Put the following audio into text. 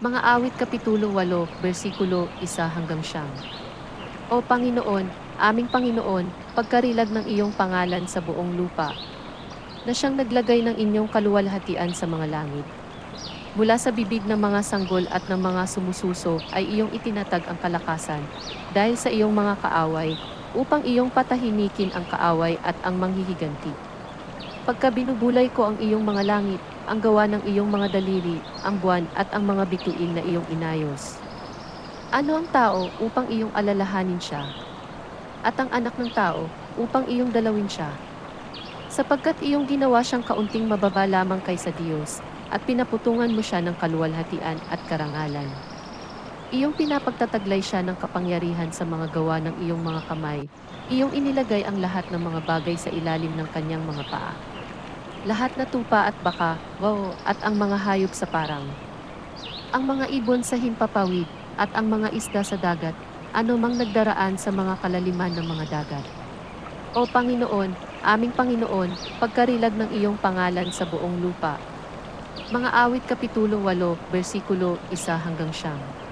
Mga awit Kapitulo 8, versikulo 1 hanggang 9. O Panginoon, aming Panginoon, pagkarilag ng iyong pangalan sa buong lupa, na siyang naglagay ng inyong kaluwalhatian sa mga langit. Mula sa bibig ng mga sanggol at ng mga sumususo ay iyong itinatag ang kalakasan, dahil sa iyong mga kaaway, upang iyong patahimikin ang kaaway at ang manghihiganti. Pagka binubulay ko ang iyong mga langit, ang gawa ng iyong mga daliri, ang buwan at ang mga bituin na iyong inayos. Ano ang tao upang iyong alalahanin siya? At ang anak ng tao upang iyong dalawin siya? Sapagkat iyong ginawa siyang kaunting mababa lamang kaysa Diyos, at pinaputungan mo siya ng kaluwalhatian at karangalan. Iyong pinapagtataglay siya ng kapangyarihan sa mga gawa ng iyong mga kamay, iyong inilagay ang lahat ng mga bagay sa ilalim ng kanyang mga paa. Lahat na tupa at baka, wow, at ang mga hayop sa parang. Ang mga ibon sa himpapawid, at ang mga isda sa dagat, ano mang nagdaraan sa mga kalaliman ng mga dagat. O Panginoon, aming Panginoon, pagkarilag ng iyong pangalan sa buong lupa. Mga awit Kapitulo 8, versikulo 1 hanggang 9.